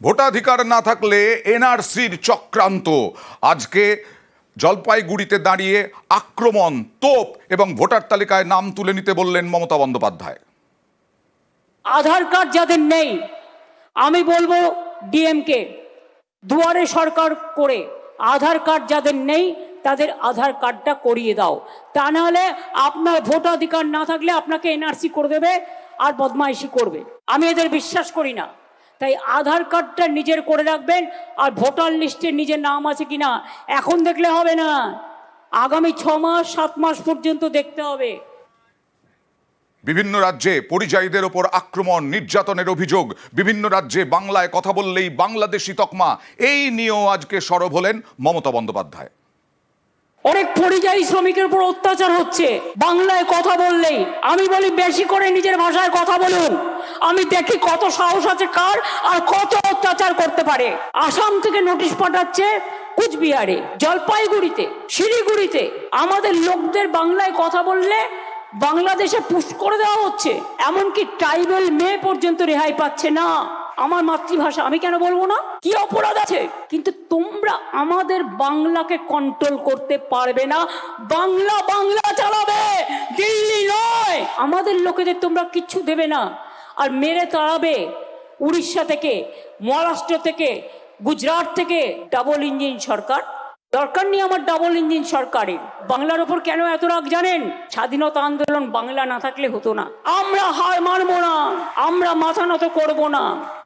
ভোটাধিকার না থাকলে এনআরসির চক্রান্ত। আজকে জলপাইগুড়িতে দাঁড়িয়ে আক্রমণ, তোপ এবং ভোটার তালিকায় নাম তুলে নিতে বললেন মমতা বন্দ্যোপাধ্যায়। আধার কার্ড যাদের নেই, আমি বলব ডিএমকে, দুয়ারে সরকার করে আধার কার্ড যাদের নেই, তাদের আধার কার্ডটা করিয়ে দাও। তা নাহলে আপনার ভোটাধিকার না থাকলে আপনাকে এনআরসি করে দেবে আর বদমাইশি করবে। আমি এদের বিশ্বাস করি না। তাই আধার কার্ডটা নিজের করে রাখবেন আর ভোটার লিস্টে নিজের নাম আছে কিনা এখন দেখলে হবে না। আগামী ছ মাস, সাত মাস পর্যন্ত দেখতে হবে। বিভিন্ন রাজ্যে পরিযায়ীদের ওপর আক্রমণ, নির্যাতনের অভিযোগ, বিভিন্ন রাজ্যে বাংলায় কথা বললেই বাংলাদেশি তকমা। এই নিয়েও আজকে সরব হলেন মমতা বন্দ্যোপাধ্যায়। অনেক পরিযায়ী শ্রমিকের উপর অত্যাচার হচ্ছে। বাংলায় কথা বললেই, আমি বলি বেশি করে নিজের ভাষায় কথা বলুন। আমি দেখি কত সাহস আছে কার আর কত অত্যাচার করতে পারে। আসাম থেকে নোটিশ পাঠাচ্ছে কুচবিহারে, জলপাইগুড়িতে, শিলিগুড়িতে। আমাদের লোকদের বাংলায় কথা বললে বাংলাদেশে পুশ করে দেওয়া হচ্ছে। এমনকি ট্রাইবেল মেয়ে পর্যন্ত রেহাই পাচ্ছে না। আমার মাতৃভাষা, আমি কেন বলব না? কি অপরাধ আছে? কিন্তু তোমরা আমাদের বাংলাকে কন্ট্রোল করতে পারবে না। বাংলা বাংলা চালাবে। দিল্লি নয়। আমাদের লোকেদের তোমরা কিচ্ছু দেবে না। আর মেরে তাড়াবে উড়িষ্যা থেকে, মহারাষ্ট্র থেকে, গুজরাট থেকে ডাবল ইঞ্জিন সরকার। দরকার নেই আমার ডাবল ইঞ্জিন সরকারের। বাংলার ওপর কেন এত রাগ জানেন? স্বাধীনতা আন্দোলন বাংলা না থাকলে হতো না। আমরা হার মানবো না। আমরা মাথা নত করব না।